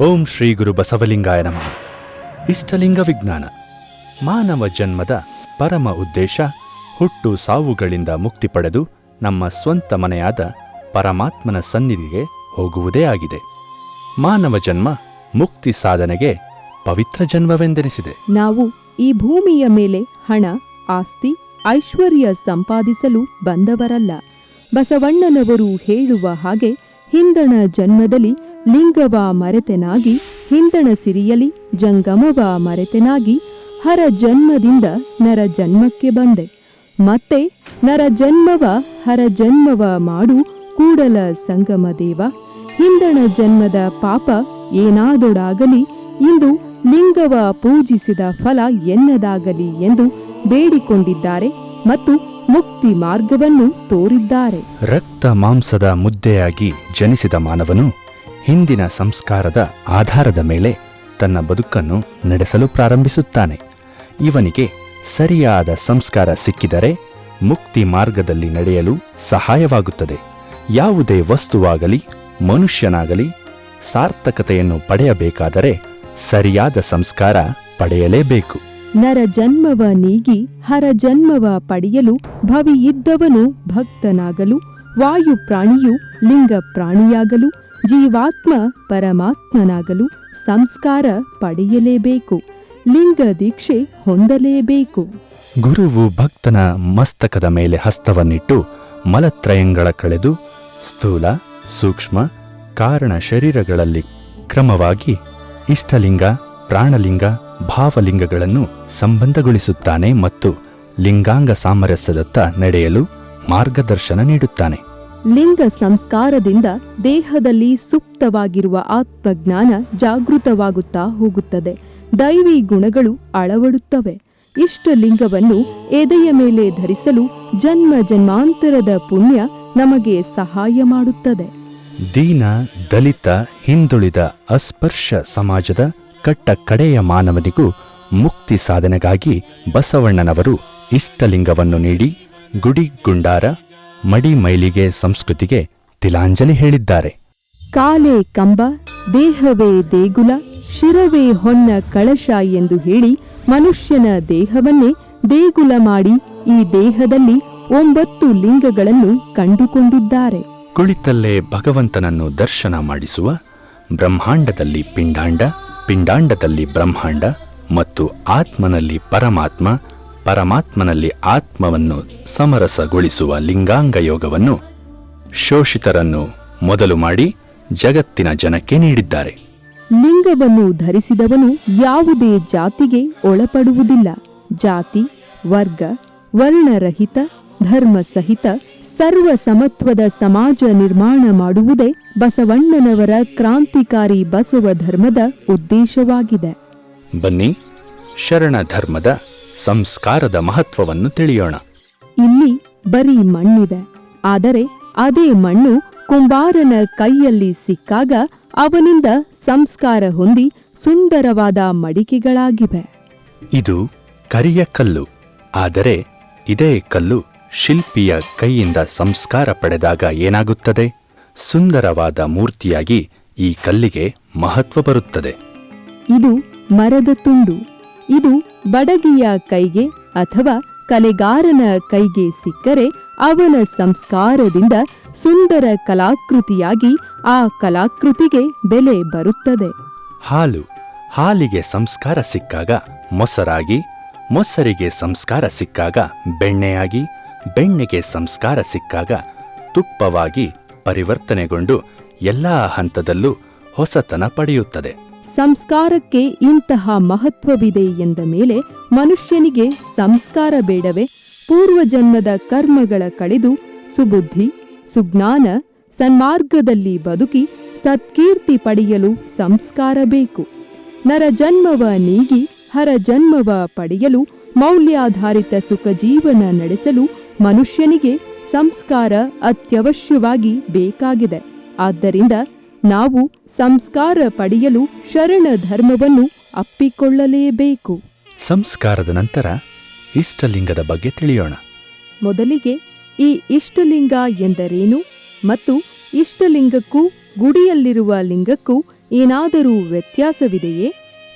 ಓಂ ಶ್ರೀ ಗುರು ಬಸವಲಿಂಗಾಯ ನಮಃ. ಇಷ್ಟಲಿಂಗ ವಿಜ್ಞಾನ, ಮಾನವ ಜನ್ಮದ ಪರಮ ಉದ್ದೇಶ, ಹುಟ್ಟು ಸಾವುಗಳಿಂದ ಮುಕ್ತಿ ಪಡೆದು ನಮ್ಮ ಸ್ವಂತ ಮನೆಯಾದ ಪರಮಾತ್ಮನ ಸನ್ನಿಧಿಗೆ ಹೋಗುವುದೇ ಆಗಿದೆ. ಮಾನವ ಜನ್ಮ ಮುಕ್ತಿ ಸಾಧನೆಗೆ ಪವಿತ್ರ ಜನ್ಮವೆಂದೆನಿಸಿದೆ. ನಾವು ಈ ಭೂಮಿಯ ಮೇಲೆ ಹಣ, ಆಸ್ತಿ, ಐಶ್ವರ್ಯ ಸಂಪಾದಿಸಲು ಬಂದವರಲ್ಲ. ಬಸವಣ್ಣನವರು ಹೇಳುವ ಹಾಗೆ ಹಿಂದಣ ಜನ್ಮದಲ್ಲಿ ಲಿಂಗವ ಮರೆತೆನಾಗಿ, ಹಿಂದಣ ಸಿರಿಯಲಿ, ಜಂಗಮವ ಮರೆತೆನಾಗಿ, ಹರ ಜನ್ಮದಿಂದ ನರ ಜನ್ಮಕ್ಕೆ ಬಂದೆ. ಮತ್ತೆ ನರ ಜನ್ಮವ, ಹರ ಜನ್ಮವ ಮಾಡು ಕೂಡಲ ಸಂಗಮ ದೇವ. ಹಿಂದಣ ಜನ್ಮದ ಪಾಪ ಏನಾದೊಡಾಗಲಿ, ಇಂದು ಲಿಂಗವ ಪೂಜಿಸಿದ ಫಲ ಎನ್ನದಾಗಲಿ ಎಂದು ಬೇಡಿಕೊಂಡಿದ್ದಾರೆ ಮತ್ತು ಮುಕ್ತಿ ಮಾರ್ಗವನ್ನು ತೋರಿದ್ದಾರೆ. ರಕ್ತ ಮಾಂಸದ ಮುದ್ದೆಯಾಗಿ ಜನಿಸಿದ ಮಾನವನು ಹಿಂದಿನ ಸಂಸ್ಕಾರದ ಆಧಾರದ ಮೇಲೆ ತನ್ನ ಬದುಕನ್ನು ನಡೆಸಲು ಪ್ರಾರಂಭಿಸುತ್ತಾನೆ. ಇವನಿಗೆ ಸರಿಯಾದ ಸಂಸ್ಕಾರ ಸಿಕ್ಕಿದರೆ ಮುಕ್ತಿ ಮಾರ್ಗದಲ್ಲಿ ನಡೆಯಲು ಸಹಾಯವಾಗುತ್ತದೆ. ಯಾವುದೇ ವಸ್ತುವಾಗಲಿ, ಮನುಷ್ಯನಾಗಲಿ ಸಾರ್ಥಕತೆಯನ್ನು ಪಡೆಯಬೇಕಾದರೆ ಸರಿಯಾದ ಸಂಸ್ಕಾರ ಪಡೆಯಲೇಬೇಕು. ನರ ಜನ್ಮವ ನೀಗಿ, ಹರ ಜನ್ಮವ ಪಡೆಯಲು ಭವಿಯಿದ್ದವನು ಭಕ್ತನಾಗಲು, ವಾಯು ಪ್ರಾಣಿಯು ಲಿಂಗ ಪ್ರಾಣಿಯಾಗಲು ಜೀವಾತ್ಮ ಪರಮಾತ್ಮನಾಗಲು ಸಂಸ್ಕಾರ ಪಡೆಯಲೇಬೇಕು, ಲಿಂಗ ದೀಕ್ಷೆ ಹೊಂದಲೇಬೇಕು. ಗುರುವು ಭಕ್ತನ ಮಸ್ತಕದ ಮೇಲೆ ಹಸ್ತವನ್ನಿಟ್ಟು ಮಲತ್ರಯಂಗಳ ಕಳೆದು ಸ್ಥೂಲ, ಸೂಕ್ಷ್ಮ, ಕಾರಣ ಶರೀರಗಳಲ್ಲಿ ಕ್ರಮವಾಗಿ ಇಷ್ಟಲಿಂಗ, ಪ್ರಾಣಲಿಂಗ, ಭಾವಲಿಂಗಗಳನ್ನು ಸಂಬಂಧಗೊಳಿಸುತ್ತಾನೆ ಮತ್ತು ಲಿಂಗಾಂಗ ಸಾಮರಸ್ಯದತ್ತ ನಡೆಯಲು ಮಾರ್ಗದರ್ಶನ ನೀಡುತ್ತಾನೆ. ಲಿಂಗ ಸಂಸ್ಕಾರದಿಂದ ದೇಹದಲ್ಲಿ ಸುಪ್ತವಾಗಿರುವ ಆತ್ಮಜ್ಞಾನ ಜಾಗೃತವಾಗುತ್ತಾ ಹೋಗುತ್ತದೆ. ದೈವಿ ಗುಣಗಳು ಅಳವಡುತ್ತವೆ. ಇಷ್ಟಲಿಂಗವನ್ನು ಎದೆಯ ಮೇಲೆ ಧರಿಸಲು ಜನ್ಮ ಜನ್ಮಾಂತರದ ಪುಣ್ಯ ನಮಗೆ ಸಹಾಯ ಮಾಡುತ್ತದೆ. ದೀನ, ದಲಿತ, ಹಿಂದುಳಿದ, ಅಸ್ಪರ್ಶ ಸಮಾಜದ ಕಟ್ಟ ಕಡೆಯ ಮಾನವನಿಗೂ ಮುಕ್ತಿ ಸಾಧನೆಗಾಗಿ ಬಸವಣ್ಣನವರು ಇಷ್ಟಲಿಂಗವನ್ನು ನೀಡಿ ಗುಡಿ, ಗುಂಡಾರ ಮಡಿ ಮೈಲಿಗೆ ಸಂಸ್ಕೃತಿಗೆ ತಿಲಾಂಜಲಿ ಹೇಳಿದ್ದಾರೆ. ಕಾಲೆ ಕಂಬ ದೇಹವೇ ದೇಗುಲ ಶಿರವೇ ಹೊನ್ನ ಕಳಶ ಎಂದು ಹೇಳಿ ಮನುಷ್ಯನ ದೇಹವನ್ನೇ ದೇಗುಲ ಮಾಡಿ ಈ ದೇಹದಲ್ಲಿ ಒಂಬತ್ತು ಲಿಂಗಗಳನ್ನು ಕಂಡುಕೊಂಡಿದ್ದಾರೆ. ಕುಳಿತಲ್ಲೇ ಭಗವಂತನನ್ನು ದರ್ಶನ ಮಾಡಿಸುವ ಬ್ರಹ್ಮಾಂಡದಲ್ಲಿ ಪಿಂಡಾಂಡ ಪಿಂಡಾಂಡದಲ್ಲಿ ಬ್ರಹ್ಮಾಂಡ ಮತ್ತು ಆತ್ಮನಲ್ಲಿ ಪರಮಾತ್ಮ ಪರಮಾತ್ಮನಲ್ಲಿ ಆತ್ಮವನ್ನು ಸಮರಸಗೊಳಿಸುವ ಲಿಂಗಾಂಗ ಯೋಗವನ್ನು ಶೋಷಿತರನ್ನು ಮೊದಲು ಮಾಡಿ ಜಗತ್ತಿನ ಜನಕ್ಕೆ ನೀಡಿದ್ದಾರೆ. ಲಿಂಗವನ್ನು ಧರಿಸಿದವನು ಯಾವುದೇ ಜಾತಿಗೆ ಒಳಪಡುವುದಿಲ್ಲ. ಜಾತಿ ವರ್ಗ ವರ್ಣರಹಿತ ಧರ್ಮ ಸಹಿತ ಸರ್ವ ಸಮತ್ವದ ಸಮಾಜ ನಿರ್ಮಾಣ ಮಾಡುವುದೇ ಬಸವಣ್ಣನವರ ಕ್ರಾಂತಿಕಾರಿ ಬಸವ ಧರ್ಮದ ಉದ್ದೇಶವಾಗಿದೆ. ಬನ್ನಿ ಶರಣ ಧರ್ಮದ ಸಂಸ್ಕಾರದ ಮಹತ್ವವನ್ನು ತಿಳಿಯೋಣ. ಇಲ್ಲಿ ಬರೀ ಮಣ್ಣಿದೆ. ಆದರೆ ಅದೇ ಮಣ್ಣು ಕುಂಬಾರನ ಕೈಯಲ್ಲಿ ಸಿಕ್ಕಾಗ ಅವನಿಂದ ಸಂಸ್ಕಾರ ಹೊಂದಿ ಸುಂದರವಾದ ಮಡಿಕೆಗಳಾಗಿವೆ. ಇದು ಕರಿಯ ಕಲ್ಲು. ಆದರೆ ಇದೇ ಕಲ್ಲು ಶಿಲ್ಪಿಯ ಕೈಯಿಂದ ಸಂಸ್ಕಾರ ಪಡೆದಾಗ ಏನಾಗುತ್ತದೆ? ಸುಂದರವಾದ ಮೂರ್ತಿಯಾಗಿ ಈ ಕಲ್ಲಿಗೆ ಮಹತ್ವ ಬರುತ್ತದೆ. ಇದು ಮರದ ತುಂಡು. ಇದು ಬಡಗಿಯ ಕೈಗೆ ಅಥವಾ ಕಲೆಗಾರನ ಕೈಗೆ ಸಿಕ್ಕರೆ ಅವನ ಸಂಸ್ಕಾರದಿಂದ ಸುಂದರ ಕಲಾಕೃತಿಯಾಗಿ ಆ ಕಲಾಕೃತಿಗೆ ಬೆಲೆ ಬರುತ್ತದೆ. ಹಾಲು ಹಾಲಿಗೆ ಸಂಸ್ಕಾರ ಸಿಕ್ಕಾಗ ಮೊಸರಾಗಿ, ಮೊಸರಿಗೆ ಸಂಸ್ಕಾರ ಸಿಕ್ಕಾಗ ಬೆಣ್ಣೆಯಾಗಿ, ಬೆಣ್ಣೆಗೆ ಸಂಸ್ಕಾರ ಸಿಕ್ಕಾಗ ತುಪ್ಪವಾಗಿ ಪರಿವರ್ತನೆಗೊಂಡು ಎಲ್ಲ ಹಂತದಲ್ಲೂ ಹೊಸತನ ಪಡೆಯುತ್ತದೆ. ಸಂಸ್ಕಾರಕ್ಕೆ ಇಂತಹ ಮಹತ್ವವಿದೆ ಎಂದ ಮೇಲೆ ಮನುಷ್ಯನಿಗೆ ಸಂಸ್ಕಾರ ಬೇಡವೇ? ಪೂರ್ವಜನ್ಮದ ಕರ್ಮಗಳ ಕಳೆದು ಸುಬುದ್ಧಿ, ಸುಜ್ಞಾನ, ಸನ್ಮಾರ್ಗದಲ್ಲಿ ಬದುಕಿ ಸತ್ಕೀರ್ತಿ ಪಡೆಯಲು ಸಂಸ್ಕಾರ ಬೇಕು. ನರಜನ್ಮವ ನೀಗಿ, ಹರ ಜನ್ಮವ ಪಡೆಯಲು ಮೌಲ್ಯಾಧಾರಿತ ಸುಖ ಜೀವನ ನಡೆಸಲು ಮನುಷ್ಯನಿಗೆ ಸಂಸ್ಕಾರ ಅತ್ಯವಶ್ಯವಾಗಿ ಬೇಕಾಗಿದೆ. ಆದ್ದರಿಂದ ನಾವು ಸಂಸ್ಕಾರ ಪಡೆಯಲು ಶರಣ ಧರ್ಮವನ್ನು ಅಪ್ಪಿಕೊಳ್ಳಲೇಬೇಕು. ಸಂಸ್ಕಾರದ ನಂತರ ಇಷ್ಟಲಿಂಗದ ಬಗ್ಗೆ ತಿಳಿಯೋಣ. ಮೊದಲಿಗೆ ಈ ಇಷ್ಟಲಿಂಗ ಎಂದರೇನು ಮತ್ತು ಇಷ್ಟಲಿಂಗಕ್ಕೂ ಗುಡಿಯಲ್ಲಿರುವ ಲಿಂಗಕ್ಕೂ ಏನಾದರೂ ವ್ಯತ್ಯಾಸವಿದೆಯೇ?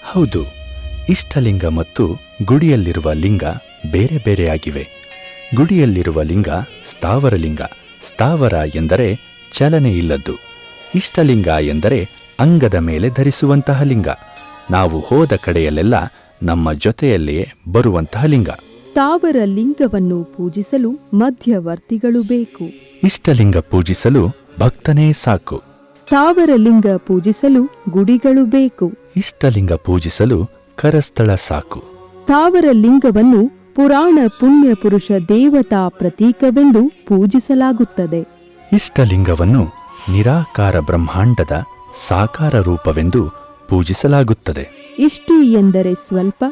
ಹೌದು ಇಷ್ಟಲಿಂಗ ಮತ್ತು ಗುಡಿಯಲ್ಲಿರುವ ಲಿಂಗ ಬೇರೆ ಬೇರೆಯಾಗಿವೆ ಗುಡಿಯಲ್ಲಿರುವ ಲಿಂಗ ಸ್ಥಾವರ ಲಿಂಗ ಸ್ಥಾವರ ಎಂದರೆ ಚಲನೆ ಇಲ್ಲದ್ದು. ಇಷ್ಟಲಿಂಗ ಎಂದರೆ ಅಂಗದ ಮೇಲೆ ಧರಿಸುವಂತಹ ಲಿಂಗ. ನಾವು ಹೋದ ಕಡೆಯಲ್ಲೆಲ್ಲ ನಮ್ಮ ಜೊತೆಯಲ್ಲಿಯೇ ಬರುವಂತಹ ಲಿಂಗ. ಸ್ಥಾವರ ಲಿಂಗವನ್ನು ಪೂಜಿಸಲು ಮಧ್ಯವರ್ತಿಗಳು ಬೇಕು. ಇಷ್ಟಲಿಂಗ ಪೂಜಿಸಲು ಭಕ್ತನೇ ಸಾಕು. ಸ್ಥಾವರ ಲಿಂಗ ಪೂಜಿಸಲು ಗುಡಿಗಳು ಬೇಕು. ಇಷ್ಟಲಿಂಗ ಪೂಜಿಸಲು ಕರಸ್ಥಳ ಸಾಕು. ಸ್ಥಾವರ ಲಿಂಗವನ್ನು ಪುರಾಣ ಪುಣ್ಯ ಪುರುಷ ದೇವತಾ ಪ್ರತೀಕವೆಂದು ಪೂಜಿಸಲಾಗುತ್ತದೆ. ಇಷ್ಟಲಿಂಗವನ್ನು ನಿರಾಕಾರ ಬ್ರಹ್ಮಾಂಡದ ಸಾಕಾರ ರೂಪವೆಂದು ಪೂಜಿಸಲಾಗುತ್ತದೆ. ಇಷ್ಟಿ ಎಂದರೆ ಸ್ವಲ್ಪ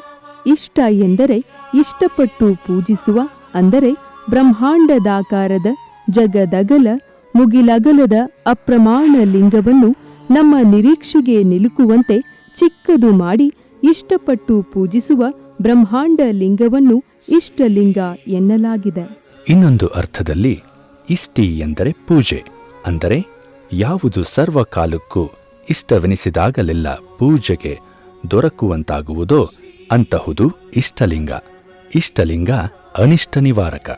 ಇಷ್ಟ ಎಂದರೆ ಇಷ್ಟಪಟ್ಟು ಪೂಜಿಸುವ ಅಂದರೆ ಬ್ರಹ್ಮಾಂಡದಾಕಾರದ ಜಗದಗಲ ಮುಗಿಲಗಲದ ಅಪ್ರಮಾಣ ಲಿಂಗವನ್ನು ನಮ್ಮ ನಿರೀಕ್ಷೆಗೆ ನಿಲುಕುವಂತೆ ಚಿಕ್ಕದು ಮಾಡಿ ಇಷ್ಟಪಟ್ಟು ಪೂಜಿಸುವ ಬ್ರಹ್ಮಾಂಡ ಲಿಂಗವನ್ನು ಇಷ್ಟಲಿಂಗ ಎನ್ನಲಾಗಿದೆ. ಇನ್ನೊಂದು ಅರ್ಥದಲ್ಲಿ ಇಷ್ಟಿ ಎಂದರೆ ಪೂಜೆ ಅಂದರೆ ಯಾವುದು ಸರ್ವಕಾಲಕ್ಕೂ ಇಷ್ಟವೆನಿಸಿದಾಗಲೆಲ್ಲ ಪೂಜೆಗೆ ದೊರಕುವಂತಾಗುವುದೋ ಅಂತಹುದು ಇಷ್ಟಲಿಂಗ. ಇಷ್ಟಲಿಂಗ ಅನಿಷ್ಟ ನಿವಾರಕ.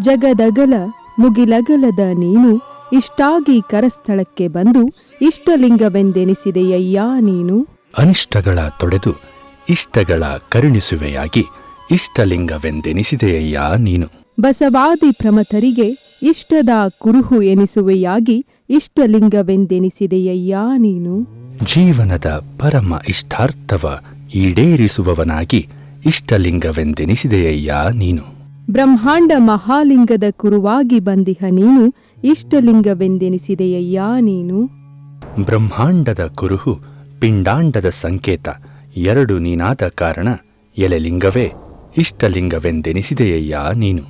ಜಗದಗಲ ಮುಗಿಲಗಲದ ನೀನು ಇಷ್ಟಾಗಿ ಕರಸ್ಥಳಕ್ಕೆ ಬಂದು ಇಷ್ಟಲಿಂಗವೆಂದೆನಿಸಿದೆಯಯ್ಯಾ ನೀನು? ಅನಿಷ್ಟಗಳ ತೊಡೆದು ಇಷ್ಟಗಳ ಕರುಣಿಸುವೆಯಾಗಿ ಇಷ್ಟಲಿಂಗವೆಂದೆನಿಸಿದೆಯಯ್ಯಾ ನೀನು. ಬಸವಾದಿ ಪ್ರಮಥರಿಗೆ ಇಷ್ಟದ ಕುರುಹು ಎನಿಸುವೆಯಾಗಿ ಇಷ್ಟಲಿಂಗವೆಂದೆನಿಸಿದೆಯಯ್ಯ ನೀನು? ಜೀವನದ ಪರಮ ಇಷ್ಟಾರ್ಥವ ಈಡೇರಿಸುವವನಾಗಿ ಇಷ್ಟಲಿಂಗವೆಂದೆನಿಸಿದೆಯಯ್ಯಾ ನೀನು? ಬ್ರಹ್ಮಾಂಡ ಮಹಾಲಿಂಗದ ಕುರುವಾಗಿ ಬಂದಿಹ ನೀನು ಇಷ್ಟಲಿಂಗವೆಂದೆನಿಸಿದೆಯಯ್ಯಾ ನೀನು? ಬ್ರಹ್ಮಾಂಡದ ಕುರುಹು ಪಿಂಡಾಂಡದ ಸಂಕೇತ ಎರಡು ನೀನಾದ ಕಾರಣ ಎಲೆಲಿಂಗವೇ ಇಷ್ಟಲಿಂಗವೆಂದೆನಿಸಿದೆಯಯ್ಯಾ ನೀನು?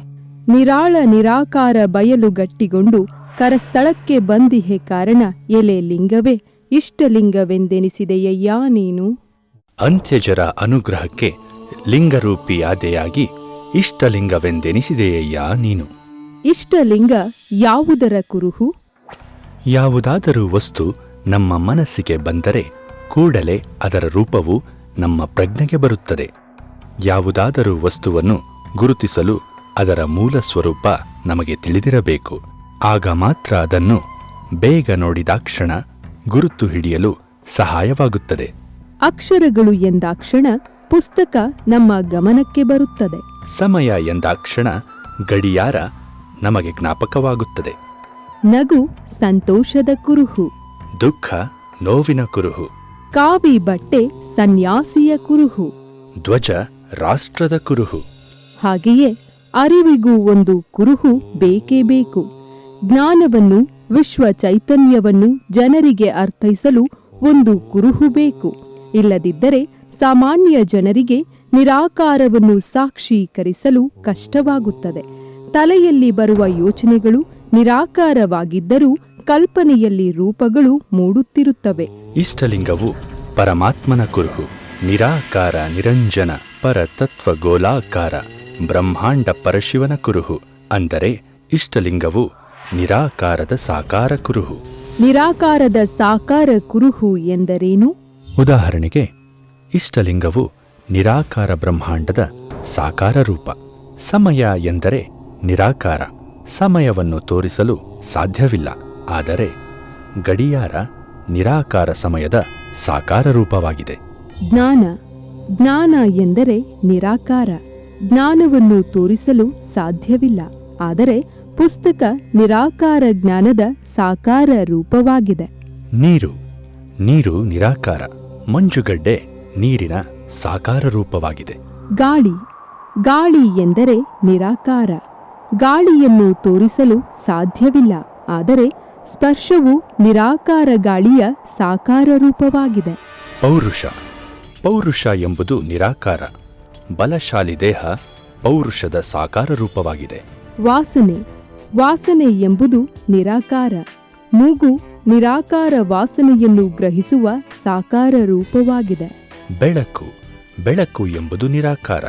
ನಿರಾಳ ನಿರಾಕಾರ ಬಯಲು ಗಟ್ಟಿಗೊಂಡು ಕರಸ್ಥಳಕ್ಕೆ ಬಂದಿಹೆ ಕಾರಣ ಎಲೆ ಲಿಂಗವೇ ಇಷ್ಟಲಿಂಗವೆಂದೆನಿಸಿದೆಯಯ್ಯಾ ನೀನು? ಅಂತ್ಯಜರ ಅನುಗ್ರಹಕ್ಕೆ ಲಿಂಗರೂಪಿಯಾದೆಯಾಗಿ ಇಷ್ಟಲಿಂಗವೆಂದೆನಿಸಿದೆಯಾ ನೀನು? ಇಷ್ಟಲಿಂಗ ಯಾವುದರ ಕುರುಹು? ಯಾವುದಾದರೂ ವಸ್ತು ನಮ್ಮ ಮನಸ್ಸಿಗೆ ಬಂದರೆ ಕೂಡಲೇ ಅದರ ರೂಪವು ನಮ್ಮ ಪ್ರಜ್ಞೆಗೆ ಬರುತ್ತದೆ. ಯಾವುದಾದರೂ ವಸ್ತುವನ್ನು ಗುರುತಿಸಲು ಅದರ ಮೂಲ ಸ್ವರೂಪ ನಮಗೆ ತಿಳಿದಿರಬೇಕು. ಆಗ ಮಾತ್ರ ಅದನ್ನು ಬೇಗ ನೋಡಿದಾಕ್ಷಣ ಗುರುತು ಹಿಡಿಯಲು ಸಹಾಯವಾಗುತ್ತದೆ. ಅಕ್ಷರಗಳು ಎಂದಾಕ್ಷಣ ಪುಸ್ತಕ ನಮ್ಮ ಗಮನಕ್ಕೆ ಬರುತ್ತದೆ. ಸಮಯ ಎಂದಾಕ್ಷಣ ಗಡಿಯಾರ ನಮಗೆ ಜ್ಞಾಪಕವಾಗುತ್ತದೆ. ನಗು ಸಂತೋಷದ ಕುರುಹು. ದುಃಖ ನೋವಿನ ಕುರುಹು. ಕಾವಿ ಬಟ್ಟೆ ಸನ್ಯಾಸಿಯ ಕುರುಹು. ಧ್ವಜ ರಾಷ್ಟ್ರದ ಕುರುಹು. ಹಾಗೆಯೇ ಅರಿವಿಗೂ ಒಂದು ಕುರುಹು ಬೇಕೇ ಬೇಕು. ಜ್ಞಾನವನ್ನು, ವಿಶ್ವ ಚೈತನ್ಯವನ್ನು ಜನರಿಗೆ ಅರ್ಥೈಸಲು ಒಂದು ಕುರುಹು ಬೇಕು. ಇಲ್ಲದಿದ್ದರೆ ಸಾಮಾನ್ಯ ಜನರಿಗೆ ನಿರಾಕಾರವನ್ನು ಸಾಕ್ಷೀಕರಿಸಲು ಕಷ್ಟವಾಗುತ್ತದೆ. ತಲೆಯಲ್ಲಿ ಬರುವ ಯೋಚನೆಗಳು ನಿರಾಕಾರವಾಗಿದ್ದರೂ ಕಲ್ಪನೆಯಲ್ಲಿ ರೂಪಗಳು ಮೂಡುತ್ತಿರುತ್ತವೆ. ಇಷ್ಟಲಿಂಗವು ಪರಮಾತ್ಮನ ಕುರುಹು, ನಿರಾಕಾರ, ನಿರಂಜನ, ಪರತತ್ವ ಗೋಲಾಕಾರ, ಬ್ರಹ್ಮಾಂಡ ಪರಶಿವನ ಕುರುಹು. ಅಂದರೆ ಇಷ್ಟಲಿಂಗವು ನಿರಾಕಾರದ ಸಾಕಾರ ಕುರುಹು. ನಿರಾಕಾರದ ಸಾಕಾರ ಕುರುಹು ಎಂದರೇನು? ಉದಾಹರಣೆಗೆ ಇಷ್ಟಲಿಂಗವು ನಿರಾಕಾರ ಬ್ರಹ್ಮಾಂಡದ ಸಾಕಾರ ರೂಪ. ಸಮಯ ಎಂದರೆ ನಿರಾಕಾರ. ಸಮಯವನ್ನು ತೋರಿಸಲು ಸಾಧ್ಯವಿಲ್ಲ. ಆದರೆ ಗಡಿಯಾರ ನಿರಾಕಾರ ಸಮಯದ ಸಾಕಾರ ರೂಪವಾಗಿದೆ. ಜ್ಞಾನ. ಜ್ಞಾನ ಎಂದರೆ ನಿರಾಕಾರ. ಜ್ಞಾನವನ್ನು ತೋರಿಸಲು ಸಾಧ್ಯವಿಲ್ಲ. ಆದರೆ ಪುಸ್ತಕ ನಿರಾಕಾರ ಜ್ಞಾನದ ಸಾಕಾರ ರೂಪವಾಗಿದೆ. ನೀರು ನೀರು ನಿರಾಕಾರ ಮಂಜುಗಡ್ಡೆ ನೀರಿನ ಸಾಕಾರ ರೂಪವಾಗಿದೆ. ಗಾಳಿ ಗಾಳಿ ಎಂದರೆ ನಿರಾಕಾರ. ಗಾಳಿಯನ್ನು ತೋರಿಸಲು ಸಾಧ್ಯವಿಲ್ಲ ಆದರೆ ಸ್ಪರ್ಶವು ನಿರಾಕಾರ ಗಾಳಿಯ ಸಾಕಾರ ರೂಪವಾಗಿದೆ. ಪೌರುಷ ಪೌರುಷ ಎಂಬುದು ನಿರಾಕಾರ. ಬಲಶಾಲಿ ದೇಹ ಪೌರುಷದ ಸಾಕಾರ ರೂಪವಾಗಿದೆ. ವಾಸನೆ ವಾಸನೆ ಎಂಬುದು ನಿರಾಕಾರ. ಮೂಗು ನಿರಾಕಾರ ವಾಸನೆಯನ್ನು ಗ್ರಹಿಸುವ ಸಾಕಾರ ರೂಪವಾಗಿದೆ. ಬೆಳಕು ಬೆಳಕು ಎಂಬುದು ನಿರಾಕಾರ.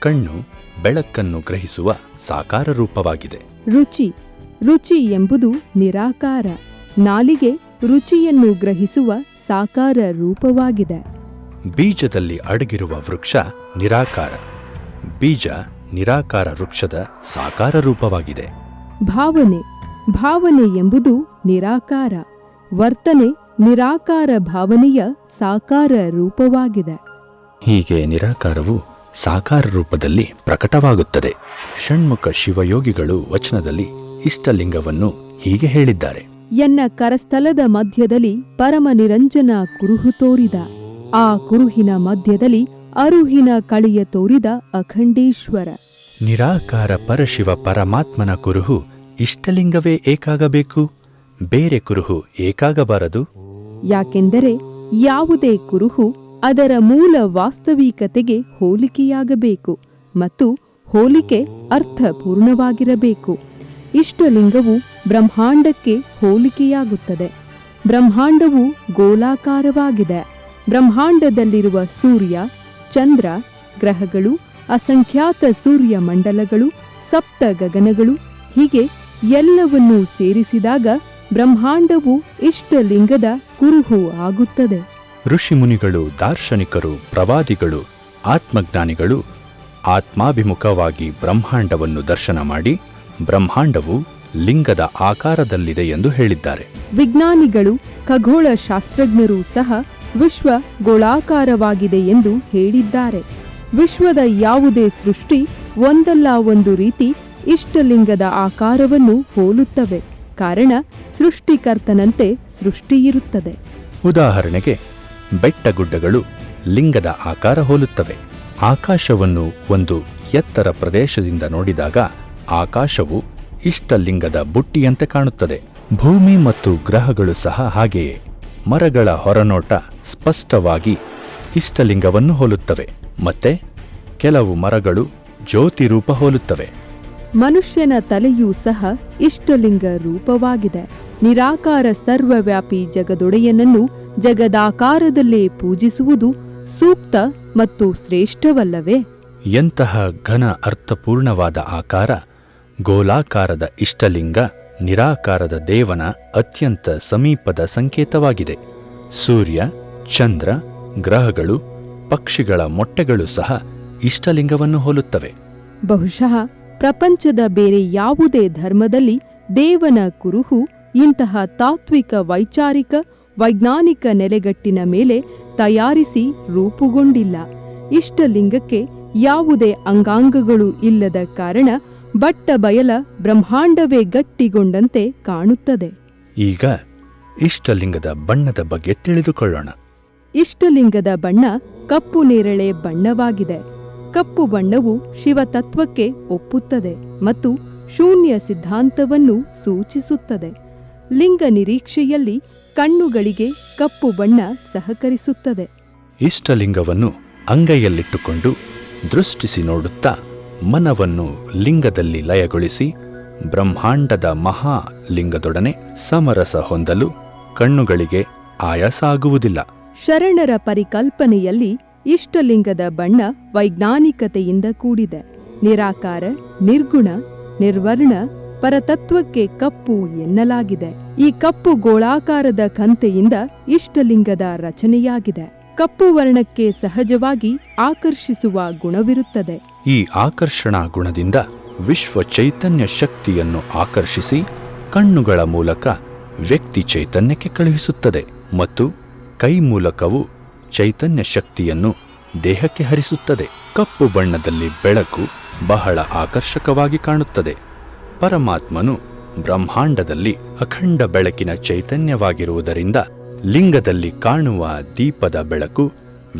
ಕಣ್ಣು ಬೆಳಕನ್ನು ಗ್ರಹಿಸುವ ಸಾಕಾರ ರೂಪವಾಗಿದೆ. ರುಚಿ ರುಚಿ ಎಂಬುದು ನಿರಾಕಾರ. ನಾಲಿಗೆ ರುಚಿಯನ್ನು ಗ್ರಹಿಸುವ ಸಾಕಾರ ರೂಪವಾಗಿದೆ. ಬೀಜದಲ್ಲಿ ಅಡಗಿರುವ ವೃಕ್ಷ ನಿರಾಕಾರ. ಬೀಜ ನಿರಾಕಾರ ವೃಕ್ಷದ ಸಾಕಾರ ರೂಪವಾಗಿದೆ. ಭಾವನೆ. ಭಾವನೆ ಎಂಬುದು ನಿರಾಕಾರ. ವರ್ತನೆ ನಿರಾಕಾರ ಭಾವನೆಯ ಸಾಕಾರ ರೂಪವಾಗಿದೆ. ಹೀಗೆ ನಿರಾಕಾರವು ಸಾಕಾರ ರೂಪದಲ್ಲಿ ಪ್ರಕಟವಾಗುತ್ತದೆ. ಷಣ್ಮುಖ ಶಿವಯೋಗಿಗಳು ವಚನದಲ್ಲಿ ಇಷ್ಟಲಿಂಗವನ್ನು ಹೀಗೆ ಹೇಳಿದ್ದಾರೆ. ಎನ್ನ ಕರಸ್ಥಲದ ಮಧ್ಯದಲ್ಲಿ ಪರಮ ನಿರಂಜನ ಕುರುಹು ತೋರಿದ. ಆ ಕುರುಹಿನ ಮಧ್ಯದಲ್ಲಿ ಅರುಹಿನ ಕಳಿಯ ತೋರಿದ ಅಖಂಡೇಶ್ವರ. ನಿರಾಕಾರ ಪರಶಿವ ಪರಮಾತ್ಮನ ಕುರುಹು ಇಷ್ಟಲಿಂಗವೇ ಏಕಾಗಬೇಕು? ಬೇರೆ ಕುರುಹು ಏಕಾಗಬಾರದು? ಯಾಕೆಂದರೆ ಯಾವುದೇ ಕುರುಹು ಅದರ ಮೂಲ ವಾಸ್ತವಿಕತೆಗೆ ಹೋಲಿಕೆಯಾಗಬೇಕು ಮತ್ತು ಹೋಲಿಕೆ ಅರ್ಥಪೂರ್ಣವಾಗಿರಬೇಕು. ಇಷ್ಟಲಿಂಗವು ಬ್ರಹ್ಮಾಂಡಕ್ಕೆ ಹೋಲಿಕೆಯಾಗುತ್ತದೆ. ಬ್ರಹ್ಮಾಂಡವು ಗೋಲಾಕಾರವಾಗಿದೆ ಬ್ರಹ್ಮಾಂಡದಲ್ಲಿರುವ ಸೂರ್ಯ, ಚಂದ್ರ, ಗ್ರಹಗಳು ಅಸಂಖ್ಯಾತ ಸೂರ್ಯ ಮಂಡಲಗಳು ಸಪ್ತ ಗಗನಗಳು ಹೀಗೆ ಎಲ್ಲವನ್ನೂ ಸೇರಿಸಿದಾಗ ಬ್ರಹ್ಮಾಂಡವು ಇಷ್ಟಲಿಂಗದ ಕುರುಹು ಆಗುತ್ತದೆ. ಋಷಿಮುನಿಗಳು ದಾರ್ಶನಿಕರು ಪ್ರವಾದಿಗಳು ಆತ್ಮಜ್ಞಾನಿಗಳು ಆತ್ಮಾಭಿಮುಖವಾಗಿ ಬ್ರಹ್ಮಾಂಡವನ್ನು ದರ್ಶನ ಮಾಡಿ ಬ್ರಹ್ಮಾಂಡವು ಲಿಂಗದ ಆಕಾರದಲ್ಲಿದೆ ಎಂದು ಹೇಳಿದ್ದಾರೆ. ವಿಜ್ಞಾನಿಗಳು ಖಗೋಳ ಶಾಸ್ತ್ರಜ್ಞರೂ ಸಹ ವಿಶ್ವ ಗೋಳಾಕಾರವಾಗಿದೆ ಎಂದು ಹೇಳಿದ್ದಾರೆ. ವಿಶ್ವದ ಯಾವುದೇ ಸೃಷ್ಟಿ ಒಂದಲ್ಲ ಒಂದು ರೀತಿ ಇಷ್ಟಲಿಂಗದ ಆಕಾರವನ್ನು ಹೋಲುತ್ತವೆ. ಕಾರಣ, ಸೃಷ್ಟಿಕರ್ತನಂತೆ ಸೃಷ್ಟಿಯಿರುತ್ತದೆ ಉದಾಹರಣೆಗೆ ಬೆಟ್ಟಗುಡ್ಡಗಳು ಲಿಂಗದ ಆಕಾರ ಹೋಲುತ್ತವೆ. ಆಕಾಶವನ್ನು ಒಂದು ಎತ್ತರ ಪ್ರದೇಶದಿಂದ ನೋಡಿದಾಗ ಆಕಾಶವು ಇಷ್ಟಲಿಂಗದ ಬುಟ್ಟಿಯಂತೆ ಕಾಣುತ್ತದೆ. ಭೂಮಿ ಮತ್ತು ಗ್ರಹಗಳು ಸಹ ಹಾಗೆಯೇ. ಮರಗಳ ಹೊರನೋಟ ಸ್ಪಷ್ಟವಾಗಿ ಇಷ್ಟಲಿಂಗವನ್ನು ಹೋಲುತ್ತವೆ. ಮತ್ತೆ ಕೆಲವು ಮರಗಳು ಜ್ಯೋತಿ ರೂಪ ಹೋಲುತ್ತವೆ. ಮನುಷ್ಯನ ತಲೆಯೂ ಸಹ ಇಷ್ಟಲಿಂಗ ರೂಪವಾಗಿದೆ. ನಿರಾಕಾರ ಸರ್ವವ್ಯಾಪಿ ಜಗದೊಡೆಯನನ್ನು ಜಗದಾಕಾರದಲ್ಲೇ ಪೂಜಿಸುವುದು ಸೂಕ್ತ ಮತ್ತು ಶ್ರೇಷ್ಠವಲ್ಲವೇ? ಎಂತಹ ಘನ ಅರ್ಥಪೂರ್ಣವಾದ ಆಕಾರ ಗೋಲಾಕಾರದ ಇಷ್ಟಲಿಂಗ ನಿರಾಕಾರದ ದೇವನ ಅತ್ಯಂತ ಸಮೀಪದ ಸಂಕೇತವಾಗಿದೆ. ಸೂರ್ಯ ಚಂದ್ರ ಗ್ರಹಗಳು ಪಕ್ಷಿಗಳ ಮೊಟ್ಟೆಗಳು ಸಹ ಇಷ್ಟಲಿಂಗವನ್ನು ಹೋಲುತ್ತವೆ. ಬಹುಶಃ ಪ್ರಪಂಚದ ಬೇರೆ ಯಾವುದೇ ಧರ್ಮದಲ್ಲಿ ದೇವನ ಕುರುಹು ಇಂತಹ ತಾತ್ವಿಕ ವೈಚಾರಿಕ ವೈಜ್ಞಾನಿಕ ನೆಲೆಗಟ್ಟಿನ ಮೇಲೆ ತಯಾರಿಸಿ ರೂಪುಗೊಂಡಿಲ್ಲ. ಇಷ್ಟಲಿಂಗಕ್ಕೆ ಯಾವುದೇ ಅಂಗಾಂಗಗಳು ಇಲ್ಲದ ಕಾರಣ ಬಟ್ಟ ಬಯಲ ಬ್ರಹ್ಮಾಂಡವೇ ಗಟ್ಟಿಗೊಂಡಂತೆ ಕಾಣುತ್ತದೆ. ಈಗ ಇಷ್ಟಲಿಂಗದ ಬಣ್ಣದ ಬಗ್ಗೆ ತಿಳಿದುಕೊಳ್ಳೋಣ. ಇಷ್ಟಲಿಂಗದ ಬಣ್ಣ ಕಪ್ಪು ನೇರಳೆ ಬಣ್ಣವಾಗಿದೆ. ಕಪ್ಪು ಬಣ್ಣವು ಶಿವತತ್ವಕ್ಕೆ ಒಪ್ಪುತ್ತದೆ ಮತ್ತು ಶೂನ್ಯ ಸಿದ್ಧಾಂತವನ್ನು ಸೂಚಿಸುತ್ತದೆ. ಲಿಂಗ ನಿರೀಕ್ಷೆಯಲ್ಲಿ ಕಣ್ಣುಗಳಿಗೆ ಕಪ್ಪು ಬಣ್ಣ ಸಹಕರಿಸುತ್ತದೆ. ಇಷ್ಟಲಿಂಗವನ್ನು ಅಂಗೈಯಲ್ಲಿಟ್ಟುಕೊಂಡು ದೃಷ್ಟಿಸಿ ನೋಡುತ್ತಾ ಮನವನ್ನು ಲಿಂಗದಲ್ಲಿ ಲಯಗೊಳಿಸಿ ಬ್ರಹ್ಮಾಂಡದ ಮಹಾಲಿಂಗದೊಡನೆ ಸಮರಸ ಹೊಂದಲು ಕಣ್ಣುಗಳಿಗೆ ಆಯಾಸ ಆಗುವುದಿಲ್ಲ. ಶರಣರ ಪರಿಕಲ್ಪನೆಯಲ್ಲಿ ಇಷ್ಟಲಿಂಗದ ಬಣ್ಣ ವೈಜ್ಞಾನಿಕತೆಯಿಂದ ಕೂಡಿದೆ. ನಿರಾಕಾರ, ನಿರ್ಗುಣ, ನಿರ್ವರ್ಣ, ಪರತತ್ವಕ್ಕೆ ಕಪ್ಪು ಎನ್ನಲಾಗಿದೆ. ಈ ಕಪ್ಪು ಗೋಳಾಕಾರದ ಕಂತೆಯಿಂದ ಇಷ್ಟಲಿಂಗದ ರಚನೆಯಾಗಿದೆ. ಕಪ್ಪು ವರ್ಣಕ್ಕೆ ಸಹಜವಾಗಿ ಆಕರ್ಷಿಸುವ ಗುಣವಿರುತ್ತದೆ. ಈ ಆಕರ್ಷಣಾ ಗುಣದಿಂದ ವಿಶ್ವ ಚೈತನ್ಯ ಶಕ್ತಿಯನ್ನು ಆಕರ್ಷಿಸಿ ಕಣ್ಣುಗಳ ಮೂಲಕ ವ್ಯಕ್ತಿ ಚೈತನ್ಯಕ್ಕೆ ಕಳುಹಿಸುತ್ತದೆ ಮತ್ತು ಕೈ ಮೂಲಕವು ಚೈತನ್ಯ ಶಕ್ತಿಯನ್ನು ದೇಹಕ್ಕೆ ಹರಿಸುತ್ತದೆ. ಕಪ್ಪು ಬಣ್ಣದಲ್ಲಿ ಬೆಳಕು ಬಹಳ ಆಕರ್ಷಕವಾಗಿ ಕಾಣುತ್ತದೆ. ಪರಮಾತ್ಮನು ಬ್ರಹ್ಮಾಂಡದಲ್ಲಿ ಅಖಂಡ ಬೆಳಕಿನ ಚೈತನ್ಯವಾಗಿರುವುದರಿಂದ ಲಿಂಗದಲ್ಲಿ ಕಾಣುವ ದೀಪದ ಬೆಳಕು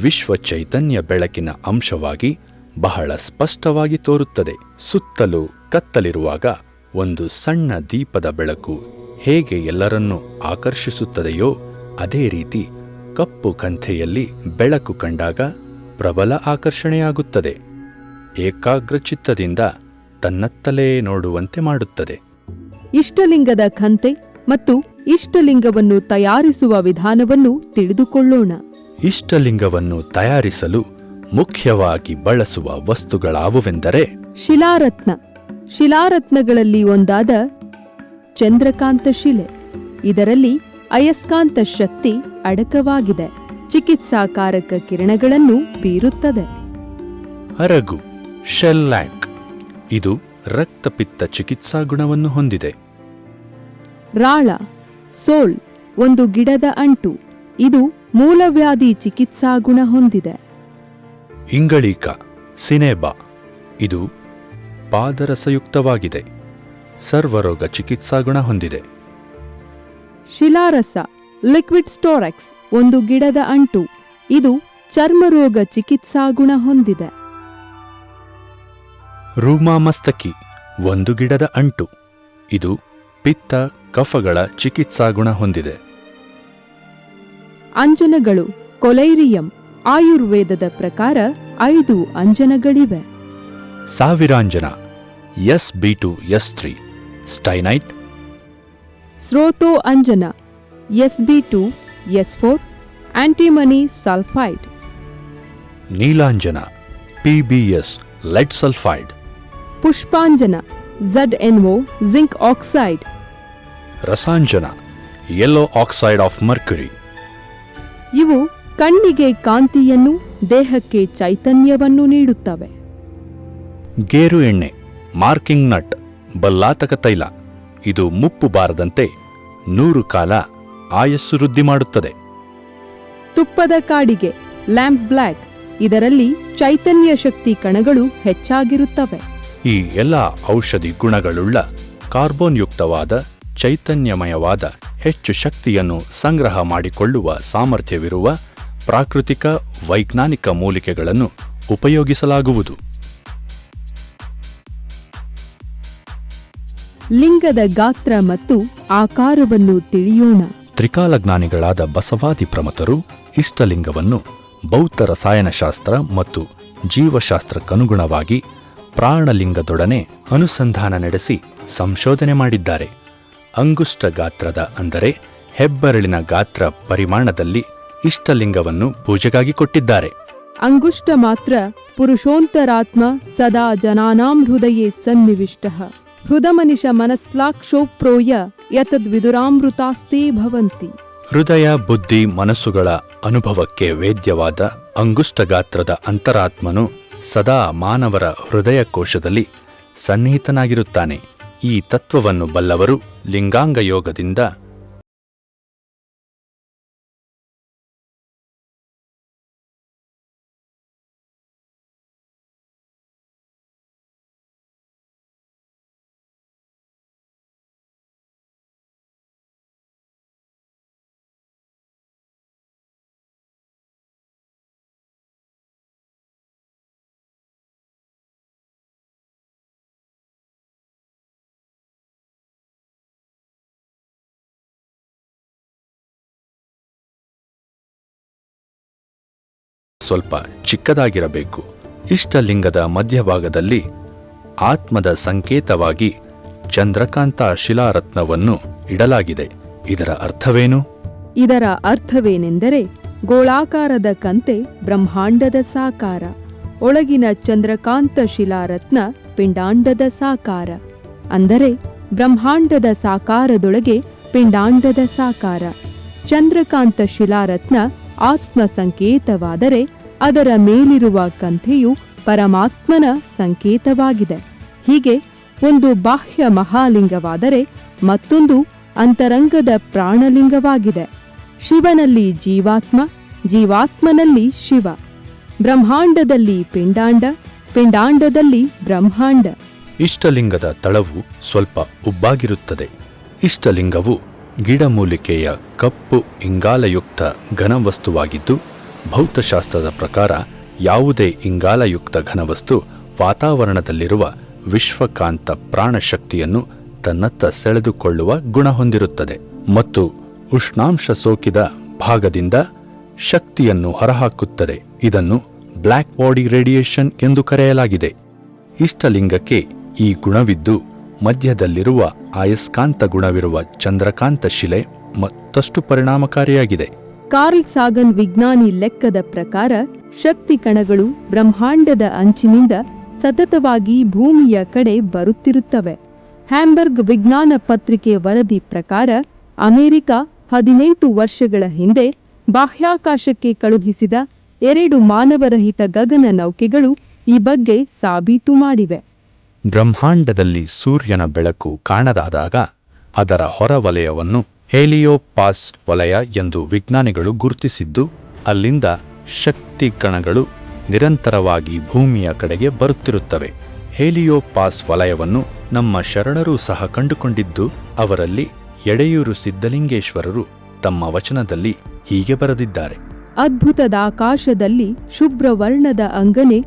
ವಿಶ್ವ ಚೈತನ್ಯ ಬೆಳಕಿನ ಅಂಶವಾಗಿ ಬಹಳ ಸ್ಪಷ್ಟವಾಗಿ ತೋರುತ್ತದೆ. ಸುತ್ತಲೂ ಕತ್ತಲಿರುವಾಗ ಒಂದು ಸಣ್ಣ ದೀಪದ ಬೆಳಕು ಹೇಗೆ ಎಲ್ಲರನ್ನೂ ಆಕರ್ಷಿಸುತ್ತದೆಯೋ ಅದೇ ರೀತಿ ಕಪ್ಪು ಕಂಥೆಯಲ್ಲಿ ಬೆಳಕು ಕಂಡಾಗ ಪ್ರಬಲ ಆಕರ್ಷಣೆಯಾಗುತ್ತದೆ. ಏಕಾಗ್ರಚಿತ್ತದಿಂದ ತನ್ನತ್ತಲೇ ನೋಡುವಂತೆ ಮಾಡುತ್ತದೆ. ಇಷ್ಟಲಿಂಗದ ಕಂತೆ ಮತ್ತು ಇಷ್ಟಲಿಂಗವನ್ನು ತಯಾರಿಸುವ ವಿಧಾನವನ್ನು ತಿಳಿದುಕೊಳ್ಳೋಣ. ಇಷ್ಟಲಿಂಗವನ್ನು ತಯಾರಿಸಲು ಮುಖ್ಯವಾಗಿ ಬಳಸುವ ವಸ್ತುಗಳಾವುವೆಂದರೆ ಶಿಲಾರತ್ನ. ಶಿಲಾರತ್ನಗಳಲ್ಲಿ ಒಂದಾದ ಚಂದ್ರಕಾಂತ ಶಿಲೆ. ಇದರಲ್ಲಿ ಅಯಸ್ಕಾಂತ ಶಕ್ತಿ ಅಡಕವಾಗಿದೆ. ಚಿಕಿತ್ಸಾಕಾರಕ ಕಿರಣಗಳನ್ನು ಬೀರುತ್ತದೆ. ಅರಗು ಶೆಲ್ಲ್ಯಾಕ್ ಇದು ರಕ್ತಪಿತ್ತ ಚಿಕಿತ್ಸಾ ಗುಣವನ್ನು ಹೊಂದಿದೆ. ರಾಳ ಸೋಲ್ ಒಂದು ಗಿಡದ ಅಂಟು. ಇದು ಮೂಲವ್ಯಾಧಿ ಚಿಕಿತ್ಸಾ ಗುಣ ಹೊಂದಿದೆ. ಇಂಗಳೀಕ ಸಿನೆಬಾ. ಇದು ಪಾದರಸಯುಕ್ತವಾಗಿದೆ. ಸರ್ವರೋಗ ಚಿಕಿತ್ಸಾ ಗುಣ ಹೊಂದಿದೆ. ಶಿಲಾರಸ ಲಿಕ್ವಿಡ್ ಸ್ಟೋರೆಕ್ಸ್ ಒಂದು ಗಿಡದ ಅಂಟು. ಇದು ಚರ್ಮರೋಗ ಚಿಕಿತ್ಸಾ ಗುಣ ಹೊಂದಿದೆ. ರೂಮಾ ಮಸ್ತಕಿ ಒಂದು ಗಿಡದ ಅಂಟು. ಇದು ಪಿತ್ತ ಕಫಗಳ ಚಿಕಿತ್ಸಾ ಗುಣ ಹೊಂದಿದೆ. ಅಂಜನಗಳು ಕೊಲೈರಿಯಂ ಆಯುರ್ವೇದದ ಪ್ರಕಾರ ಐದು ಅಂಜನಗಳಿವೆ. ಸಾವಿರಾಂಜನ S B two S three stibnite ಸ್ರೋತೋ ಅಂಜನ S B two S four antimony sulphide. ನೀಲಾಂಜನ PBS lead sulphide. ಪುಷ್ಪಾಂಜನ ಝಡ್ ಒ ಜಿಂಕ್ ಆಕ್ಸೈಡ್. ರಸಾಂಜನ ಯೆಲ್ಲೋ ಆಕ್ಸೈಡ್ ಆಫ್ ಮರ್ಕ್ಯುರಿ. ಇವು ಕಣ್ಣಿಗೆ ಕಾಂತಿಯನ್ನು ದೇಹಕ್ಕೆ ಚೈತನ್ಯವನ್ನು ನೀಡುತ್ತವೆ. ಗೇರು ಎಣ್ಣೆ ಮಾರ್ಕಿಂಗ್ ನಟ್ ಬಲ್ಲಾತಕ ತೈಲ. ಇದು ಮುಪ್ಪು ಬಾರದಂತೆ ನೂರು ಕಾಲ ಆಯಸ್ಸು ವೃದ್ಧಿ ಮಾಡುತ್ತದೆ. ತುಪ್ಪದ ಕಾಡಿಗೆ ಲ್ಯಾಂಪ್ ಬ್ಲ್ಯಾಕ್ ಇದರಲ್ಲಿ ಚೈತನ್ಯ ಶಕ್ತಿ ಕಣಗಳು ಹೆಚ್ಚಾಗಿರುತ್ತವೆ. ಈ ಎಲ್ಲ ಔಷಧಿ ಗುಣಗಳುಳ್ಳ ಕಾರ್ಬೋನ್ಯುಕ್ತವಾದ ಚೈತನ್ಯಮಯವಾದ ಹೆಚ್ಚು ಶಕ್ತಿಯನ್ನು ಸಂಗ್ರಹ ಮಾಡಿಕೊಳ್ಳುವ ಸಾಮರ್ಥ್ಯವಿರುವ ಪ್ರಾಕೃತಿಕ ವೈಜ್ಞಾನಿಕ ಮೂಲಿಕೆಗಳನ್ನು ಉಪಯೋಗಿಸಲಾಗುವುದು. ಲಿಂಗದ ಗಾತ್ರ ಮತ್ತು ಆಕಾರವನ್ನು ತಿಳಿಯೋಣ. ತ್ರಿಕಾಲಜ್ಞಾನಿಗಳಾದ ಬಸವಾದಿ ಪ್ರಮತರು ಇಷ್ಟಲಿಂಗವನ್ನು ಬೌದ್ಧ ರಸಾಯನಶಾಸ್ತ್ರ ಮತ್ತು ಜೀವಶಾಸ್ತ್ರಕ್ಕನುಗುಣವಾಗಿ ಪ್ರಾಣಲಿಂಗದೊಡನೆ ಅನುಸಂಧಾನ ನಡೆಸಿ ಸಂಶೋಧನೆ ಮಾಡಿದ್ದಾರೆ. ಅಂಗುಷ್ಟ ಗಾತ್ರದ ಅಂದರೆ ಹೆಬ್ಬೆರಳಿನ ಗಾತ್ರ ಪರಿಮಾಣದಲ್ಲಿ ಇಷ್ಟಲಿಂಗವನ್ನು ಪೂಜೆಗಾಗಿ ಕೊಟ್ಟಿದ್ದಾರೆ. ಅಂಗುಷ್ಟ ಮಾತ್ರ ಪುರುಷೋಂತರಾತ್ಮ ಸದಾ ಜನಾನಾಂ ಹೃದಯೇ ಸನ್ನಿವಿಷ್ಟ. ಹೃದಮನಿಷ ಮನಸ್ಲಾಕ್ಷೋ ಪ್ರೋಯ ಯತದ್ವಿದುರಾಮೃತಾಸ್ತೇ ಭವಂತಿ. ಹೃದಯ, ಬುದ್ಧಿ, ಮನಸ್ಸುಗಳ ಅನುಭವಕ್ಕೆ ವೇದ್ಯವಾದ ಅಂಗುಷ್ಟಗಾತ್ರದ ಅಂತರಾತ್ಮನು ಸದಾ ಮಾನವರ ಹೃದಯ ಕೋಶದಲ್ಲಿ ಸನ್ನಿಹಿತನಾಗಿರುತ್ತಾನೆ. ಈ ತತ್ವವನ್ನು ಬಲ್ಲವರು ಲಿಂಗಾಂಗ ಯೋಗದಿಂದ ಸ್ವಲ್ಪ ಚಿಕ್ಕದಾಗಿರಬೇಕು. ಇಷ್ಟಲಿಂಗದ ಮಧ್ಯಭಾಗದಲ್ಲಿ ಆತ್ಮದ ಸಂಕೇತವಾಗಿ ಚಂದ್ರಕಾಂತ ಶಿಲಾರತ್ನವನ್ನು ಇಡಲಾಗಿದೆ. ಇದರ ಅರ್ಥವೇನು? ಇದರ ಅರ್ಥವೇನೆಂದರೆ ಗೋಳಾಕಾರದ ಕಂತೆ ಬ್ರಹ್ಮಾಂಡದ ಸಾಕಾರ, ಒಳಗಿನ ಚಂದ್ರಕಾಂತ ಶಿಲಾರತ್ನ ಪಿಂಡಾಂಡದ ಸಾಕಾರ. ಅಂದರೆ ಬ್ರಹ್ಮಾಂಡದ ಸಾಕಾರದೊಳಗೆ ಪಿಂಡಾಂಡದ ಸಾಕಾರ. ಚಂದ್ರಕಾಂತ ಶಿಲಾರತ್ನ ಆತ್ಮ ಸಂಕೇತವಾದರೆ ಅದರ ಮೇಲಿರುವ ಕಂಥೆಯು ಪರಮಾತ್ಮನ ಸಂಕೇತವಾಗಿದೆ. ಹೀಗೆ ಒಂದು ಬಾಹ್ಯ ಮಹಾಲಿಂಗವಾದರೆ ಮತ್ತೊಂದು ಅಂತರಂಗದ ಪ್ರಾಣಲಿಂಗವಾಗಿದೆ. ಶಿವನಲ್ಲಿ ಜೀವಾತ್ಮ, ಜೀವಾತ್ಮನಲ್ಲಿ ಶಿವ. ಬ್ರಹ್ಮಾಂಡದಲ್ಲಿ ಪಿಂಡಾಂಡ, ಪಿಂಡಾಂಡದಲ್ಲಿ ಬ್ರಹ್ಮಾಂಡ. ಇಷ್ಟಲಿಂಗದ ತಳವು ಸ್ವಲ್ಪ ಉಬ್ಬಾಗಿರುತ್ತದೆ. ಇಷ್ಟಲಿಂಗವು ಗಿಡಮೂಲಿಕೆಯ ಕಪ್ಪು ಇಂಗಾಲಯುಕ್ತ ಘನವಸ್ತುವಾಗಿದ್ದು ಭೌತಶಾಸ್ತ್ರದ ಪ್ರಕಾರ ಯಾವುದೇ ಇಂಗಾಲಯುಕ್ತ ಘನವಸ್ತು ವಾತಾವರಣದಲ್ಲಿರುವ ವಿಶ್ವಕಾಂತ ಪ್ರಾಣಶಕ್ತಿಯನ್ನು ತನ್ನತ್ತ ಸೆಳೆದುಕೊಳ್ಳುವ ಗುಣ ಹೊಂದಿರುತ್ತದೆ ಮತ್ತು ಉಷ್ಣಾಂಶ ಸೋಕಿದ ಭಾಗದಿಂದ ಶಕ್ತಿಯನ್ನು ಹೊರಹಾಕುತ್ತದೆ. ಇದನ್ನು ಬ್ಲ್ಯಾಕ್ ಬಾಡಿ ರೇಡಿಯೇಷನ್ ಎಂದು ಕರೆಯಲಾಗಿದೆ. ಇಷ್ಟಲಿಂಗಕ್ಕೆ ಈ ಗುಣವಿದ್ದು ಮಧ್ಯದಲ್ಲಿರುವ ಆಯಸ್ಕಾಂತ ಗುಣವಿರುವ ಚಂದ್ರಕಾಂತ ಶಿಲೆ ಮತ್ತಷ್ಟು ಪರಿಣಾಮಕಾರಿಯಾಗಿದೆ. ಕಾರ್ಲ್ ಸಾಗನ್ ವಿಜ್ಞಾನಿ ಲೆಕ್ಕದ ಪ್ರಕಾರ ಶಕ್ತಿ ಕಣಗಳು ಬ್ರಹ್ಮಾಂಡದ ಅಂಚಿನಿಂದ ಸತತವಾಗಿ ಭೂಮಿಯ ಕಡೆ ಬರುತ್ತಿರುತ್ತವೆ. ಹ್ಯಾಂಬರ್ಗ್ ವಿಜ್ಞಾನ ಪತ್ರಿಕೆ ವರದಿ ಪ್ರಕಾರ ಅಮೆರಿಕ ಹದಿನೆಂಟು ವರ್ಷಗಳ ಹಿಂದೆ ಬಾಹ್ಯಾಕಾಶಕ್ಕೆ ಕಳುಹಿಸಿದ ಎರಡು ಮಾನವರಹಿತ ಗಗನ ನೌಕೆಗಳು ಈ ಬಗ್ಗೆ ಸಾಬೀತು ಮಾಡಿವೆ. ಬ್ರಹ್ಮಾಂಡದಲ್ಲಿ ಸೂರ್ಯನ ಬೆಳಕು ಕಾಣದಾದಾಗ ಅದರ ಹೊರವಲಯವನ್ನು ಹೇಲಿಯೋಪಾಸ್ ವಲಯ ಎಂದು ವಿಜ್ಞಾನಿಗಳು ಗುರುತಿಸಿದ್ದು, ಅಲ್ಲಿಂದ ಶಕ್ತಿ ಕಣಗಳು ನಿರಂತರವಾಗಿ ಭೂಮಿಯ ಕಡೆಗೆ ಬರುತ್ತಿರುತ್ತವೆ. ಹೇಲಿಯೋಪಾಸ್ ವಲಯವನ್ನು ನಮ್ಮ ಶರಣರೂ ಸಹ ಕಂಡುಕೊಂಡಿದ್ದು, ಅವರಲ್ಲಿ ಎಡೆಯೂರು ಸಿದ್ಧಲಿಂಗೇಶ್ವರರು ತಮ್ಮ ವಚನದಲ್ಲಿ ಹೀಗೆ ಬರೆದಿದ್ದಾರೆ. ಅದ್ಭುತದ ಆಕಾಶದಲ್ಲಿ ಶುಭ್ರವರ್ಣದ ಅಂಗನೆ,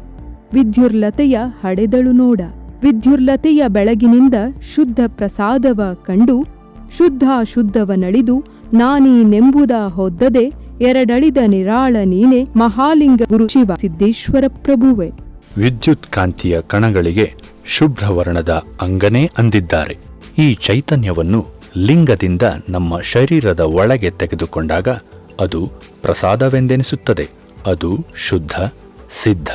ವಿದ್ಯುರ್ಲತೆಯ ಹಡೆದಳು ನೋಡ. ವಿದ್ಯುರ್ಲತೆಯ ಬೆಳಗಿನಿಂದ ಶುದ್ಧ ಪ್ರಸಾದವ ಕಂಡು ಶುದ್ಧ ಶುದ್ಧವನಳಿದು ನಾನೀನೆಂಬುದ ಹೊದ್ದದೆ ಎರಡಳಿದ ನಿರಾಳ ನೀನೆ ಮಹಾಲಿಂಗ ಗುರು ಶಿವ ಸಿದ್ದೇಶ್ವರ ಪ್ರಭುವೆ. ವಿದ್ಯುತ್ ಕಾಂತಿಯ ಕಣಗಳಿಗೆ ಶುಭ್ರವರ್ಣದ ಅಂಗನೇ ಅಂದಿದ್ದಾರೆ. ಈ ಚೈತನ್ಯವನ್ನು ಲಿಂಗದಿಂದ ನಮ್ಮ ಶರೀರದ ಒಳಗೆ ತೆಗೆದುಕೊಂಡಾಗ ಅದು ಪ್ರಸಾದವೆಂದೆನಿಸುತ್ತದೆ. ಅದು ಶುದ್ಧ, ಸಿದ್ಧ,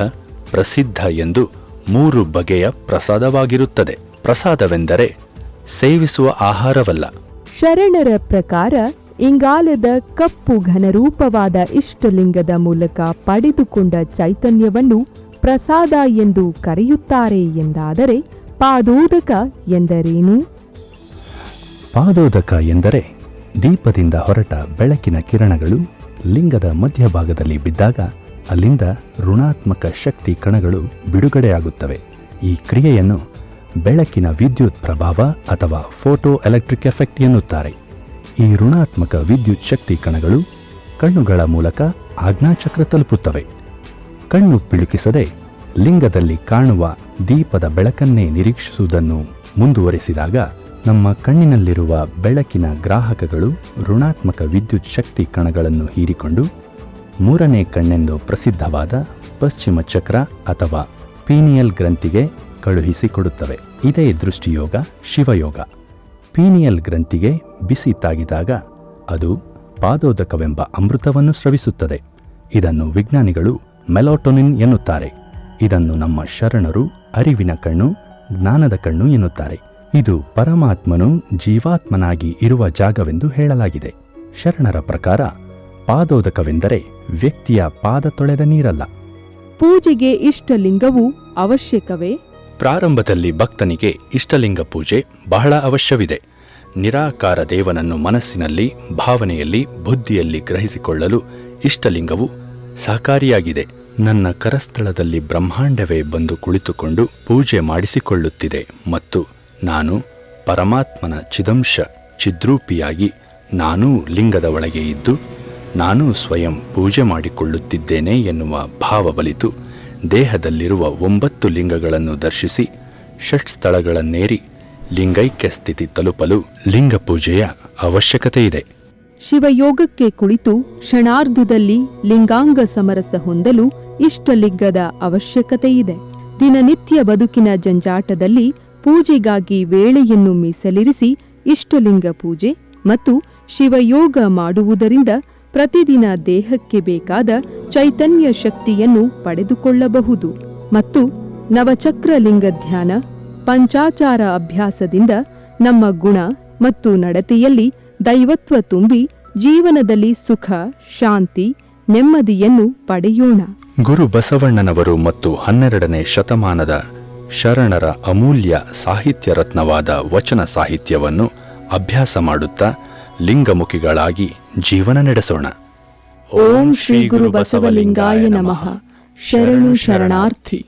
ಪ್ರಸಿದ್ಧ ಎಂದು ಮೂರು ಬಗೆಯ ಪ್ರಸಾದವಾಗಿರುತ್ತದೆ. ಪ್ರಸಾದವೆಂದರೆ ಸೇವಿಸುವ ಆಹಾರವಲ್ಲ. ಶರಣರ ಪ್ರಕಾರ ಇಂಗಾಲದ ಕಪ್ಪು ಘನರೂಪವಾದ ಇಷ್ಟಲಿಂಗದ ಮೂಲಕ ಪಡೆದುಕೊಂಡ ಚೈತನ್ಯವನ್ನು ಪ್ರಸಾದ ಎಂದು ಕರೆಯುತ್ತಾರೆ ಎಂದಾದರೆ ಪಾದೋದಕ ಎಂದರೇನು? ಪಾದೋದಕ ಎಂದರೆ ದೀಪದಿಂದ ಹೊರಟ ಬೆಳಕಿನ ಕಿರಣಗಳು ಲಿಂಗದ ಮಧ್ಯಭಾಗದಲ್ಲಿ ಬಿದ್ದಾಗ ಅಲ್ಲಿಂದ ಋಣಾತ್ಮಕ ಶಕ್ತಿ ಕಣಗಳು ಬಿಡುಗಡೆಯಾಗುತ್ತವೆ. ಈ ಕ್ರಿಯೆಯನ್ನು ಬೆಳಕಿನ ವಿದ್ಯುತ್ ಪ್ರಭಾವ ಅಥವಾ ಫೋಟೋ ಎಲೆಕ್ಟ್ರಿಕ್ ಎಫೆಕ್ಟ್ ಎನ್ನುತ್ತಾರೆ. ಈ ಋಣಾತ್ಮಕ ವಿದ್ಯುತ್ ಶಕ್ತಿ ಕಣಗಳು ಕಣ್ಣುಗಳ ಮೂಲಕ ಆಜ್ಞಾಚಕ್ರ ತಲುಪುತ್ತವೆ. ಕಣ್ಣು ಪಿಳುಕಿಸದೆ ಲಿಂಗದಲ್ಲಿ ಕಾಣುವ ದೀಪದ ಬೆಳಕನ್ನೇ ನಿರೀಕ್ಷಿಸುವುದನ್ನು ಮುಂದುವರೆಸಿದಾಗ ನಮ್ಮ ಕಣ್ಣಿನಲ್ಲಿರುವ ಬೆಳಕಿನ ಗ್ರಾಹಕಗಳು ಋಣಾತ್ಮಕ ವಿದ್ಯುತ್ ಶಕ್ತಿ ಕಣಗಳನ್ನು ಹೀರಿಕೊಂಡು ಮೂರನೇ ಕಣ್ಣೆಂದು ಪ್ರಸಿದ್ಧವಾದ ಪಶ್ಚಿಮ ಚಕ್ರ ಅಥವಾ ಪೀನಿಯಲ್ ಗ್ರಂಥಿಗೆ ಕಳುಹಿಸಿಕೊಡುತ್ತವೆ. ಇದೇ ದೃಷ್ಟಿಯೋಗ ಶಿವಯೋಗ. ಪೀನಿಯಲ್ ಗ್ರಂಥಿಗೆ ಬಿಸಿ ತಾಗಿದಾಗ ಅದು ಪಾದೋದಕವೆಂಬ ಅಮೃತವನ್ನು ಸ್ರವಿಸುತ್ತದೆ. ಇದನ್ನು ವಿಜ್ಞಾನಿಗಳು ಮೆಲೋಟೊನಿನ್ ಎನ್ನುತ್ತಾರೆ. ಇದನ್ನು ನಮ್ಮ ಶರಣರು ಅರಿವಿನ ಕಣ್ಣು, ಜ್ಞಾನದ ಕಣ್ಣು ಎನ್ನುತ್ತಾರೆ. ಇದು ಪರಮಾತ್ಮನು ಜೀವಾತ್ಮನಾಗಿ ಇರುವ ಜಾಗವೆಂದು ಹೇಳಲಾಗಿದೆ. ಶರಣರ ಪ್ರಕಾರ ಪಾದೋದಕವೆಂದರೆ ವ್ಯಕ್ತಿಯ ಪಾದ ತೊಳೆದ ನೀರಲ್ಲ. ಪೂಜೆಗೆ ಇಷ್ಟಲಿಂಗವು ಅವಶ್ಯಕವೇ? ಪ್ರಾರಂಭದಲ್ಲಿ ಭಕ್ತನಿಗೆ ಇಷ್ಟಲಿಂಗ ಪೂಜೆ ಬಹಳ ಅವಶ್ಯವಿದೆ. ನಿರಾಕಾರ ದೇವನನ್ನು ಮನಸ್ಸಿನಲ್ಲಿ, ಭಾವನೆಯಲ್ಲಿ, ಬುದ್ಧಿಯಲ್ಲಿ ಗ್ರಹಿಸಿಕೊಳ್ಳಲು ಇಷ್ಟಲಿಂಗವು ಸಹಕಾರಿಯಾಗಿದೆ. ನನ್ನ ಕರಸ್ಥಳದಲ್ಲಿ ಬ್ರಹ್ಮಾಂಡವೇ ಬಂದು ಕುಳಿತುಕೊಂಡು ಪೂಜೆ ಮಾಡಿಸಿಕೊಳ್ಳುತ್ತಿದೆ ಮತ್ತು ನಾನು ಪರಮಾತ್ಮನ ಚಿದಂಶ, ಚಿದ್ರೂಪಿಯಾಗಿ ನಾನೂ ಲಿಂಗದ ಒಳಗೆ ಇದ್ದು, ನಾನೂ ಸ್ವಯಂ ಪೂಜೆ ಮಾಡಿಕೊಳ್ಳುತ್ತಿದ್ದೇನೆ ಎನ್ನುವ ಭಾವ ಬಲಿತು ದೇಹದಲ್ಲಿರುವ ಒಂಬತ್ತು ಲಿಂಗಗಳನ್ನು ದರ್ಶಿಸಿ ಷಟ್ಸ್ಥಳಗಳನ್ನೇರಿ ಲಿಂಗೈಕ್ಯ ಸ್ಥಿತಿ ತಲುಪಲು ಲಿಂಗ ಪೂಜೆಯ ಅವಶ್ಯಕತೆ ಇದೆ ಶಿವಯೋಗಕ್ಕೆ ಕುಳಿತು ಕ್ಷಣಾರ್ಧದಲ್ಲಿ ಲಿಂಗಾಂಗ ಸಮರಸ ಹೊಂದಲು ಇಷ್ಟಲಿಂಗದ ಅವಶ್ಯಕತೆ ಇದೆ ದಿನನಿತ್ಯ ಬದುಕಿನ ಜಂಜಾಟದಲ್ಲಿ ಪೂಜೆಗಾಗಿ ವೇಳೆಯನ್ನು ಮೀಸಲಿರಿಸಿ ಇಷ್ಟಲಿಂಗ ಪೂಜೆ ಮತ್ತು ಶಿವಯೋಗ ಮಾಡುವುದರಿಂದ ಪ್ರತಿದಿನ ದೇಹಕ್ಕೆ ಬೇಕಾದ ಚೈತನ್ಯ ಶಕ್ತಿಯನ್ನು ಪಡೆದುಕೊಳ್ಳಬಹುದು ಮತ್ತು ನವಚಕ್ರಲಿಂಗ ಧ್ಯಾನ, ಪಂಚಾಚಾರ ಅಭ್ಯಾಸದಿಂದ ನಮ್ಮ ಗುಣ ಮತ್ತು ನಡತೆಯಲ್ಲಿ ದೈವತ್ವ ತುಂಬಿ ಜೀವನದಲ್ಲಿ ಸುಖ, ಶಾಂತಿ, ನೆಮ್ಮದಿಯನ್ನು ಪಡೆಯೋಣ. ಗುರು ಬಸವಣ್ಣನವರು ಮತ್ತು ಹನ್ನೆರಡನೇ ಶತಮಾನದ ಶರಣರ ಅಮೂಲ್ಯ ಸಾಹಿತ್ಯ ರತ್ನವಾದ ವಚನ ಸಾಹಿತ್ಯವನ್ನು ಅಭ್ಯಾಸ ಮಾಡುತ್ತಾ ಲಿಂಗಮುಖಿಗಳಾಗಿ ಜೀವನ ನಡೆಸೋಣ. ಓಂ ಶ್ರೀ ಗುರು ಬಸವಲಿಂಗಾಯ ನಮಃ. ಶರಣು ಶರಣಾರ್ಥಿ.